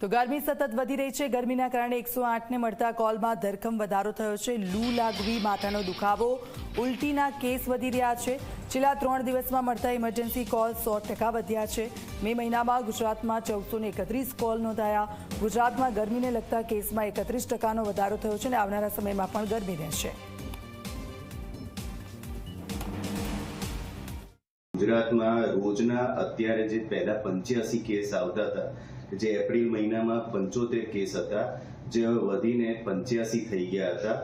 તો ગરમી સતત વધી રહી છે. ગરમીના કારણે એકસો આઠને મળતા કોલમાં ધરખમ વધારો થયો છે. લૂ લાગવી, માથાનો દુખાવો, ઉલટીના કેસ વધી રહ્યા છે. છેલ્લા ત્રણ દિવસમાં મળતા ઇમરજન્સી કોલ સો ટકા વધ્યા છે. મે મહિનામાં ગુજરાતમાં ચૌદસો એકત્રીસ કોલ નોંધાયા. ગુજરાતમાં ગરમીને લગતા કેસમાં એકત્રીસ ટકાનો વધારો થયો છે અને આવનારા સમયમાં પણ ગરમી રહેશે. ગુજરાતમાં રોજના અત્યારે જે પહેલા પંચ્યાસી કેસ આવતા હતા, જે એપ્રિલ મહિનામાં પંચોતેર કેસ હતા, જે વધીને પંચ્યાસી થઈ ગયા હતા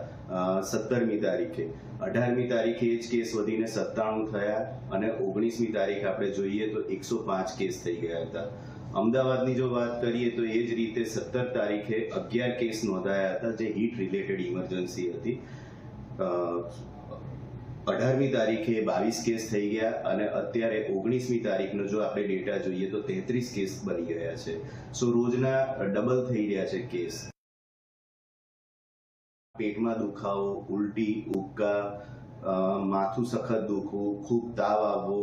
સત્તરમી તારીખે. અઢારમી તારીખે જ કેસ વધીને સત્તાણું થયા અને ઓગણીસમી તારીખ આપણે જોઈએ તો એકસો પાંચ કેસ થઈ ગયા હતા. અમદાવાદની જો વાત કરીએ તો એ જ રીતે સત્તર તારીખે અગિયાર કેસ નોંધાયા હતા, જે હીટ રિલેટેડ ઇમરજન્સી હતી. અઢારમી તારીખે બાવીસ કેસ થઈ ગયા અને અત્યારે ઓગણીસમી તારીખનો જો આપણે ડેટા જોઈએ તો તેત્રીસ કેસ બની ગયા છે. સો રોજના ડબલ થઈ રહ્યા છે કેસ. પેટમાં દુખાવો, ઉલટી, ઉબકા માથું સખત દુખવું, ખૂબ તાવ આવવો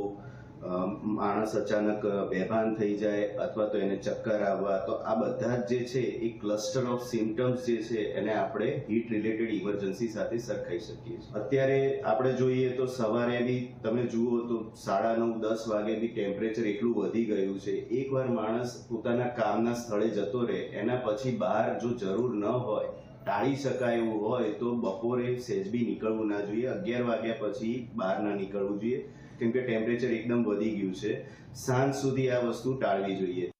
માણસ અચાનક બેભાન થઈ જાય અથવા તો એને ચક્કર આવવા, તો આ બધા જ જે છે એ ક્લસ્ટર ઓફ સિમ્ટમ્સ જે છે એને આપણે હીટ રિલેટેડ ઇમરજન્સી સાથે સરખાઈ શકીએ છીએ. અત્યારે આપણે જોઈએ તો સવારે બી તમે જુઓ તો સાડા નવ, દસ વાગે બી ટેમ્પરેચર એટલું વધી ગયું છે. એકવાર માણસ પોતાના કામના સ્થળે જતો રહે, એના પછી બહાર જો જરૂર ન હોય ટાળી શકાય એવું હોય તો બપોરે સહેજબી નીકળવું ના જોઈએ. અગિયાર વાગ્યા પછી બહાર ના નીકળવું જોઈએ. કેમ કે ટેમ્પરેચર એકદમ વધી ગયું છે. સાંજ સુધી આ વસ્તુ ટાળવી જોઈએ.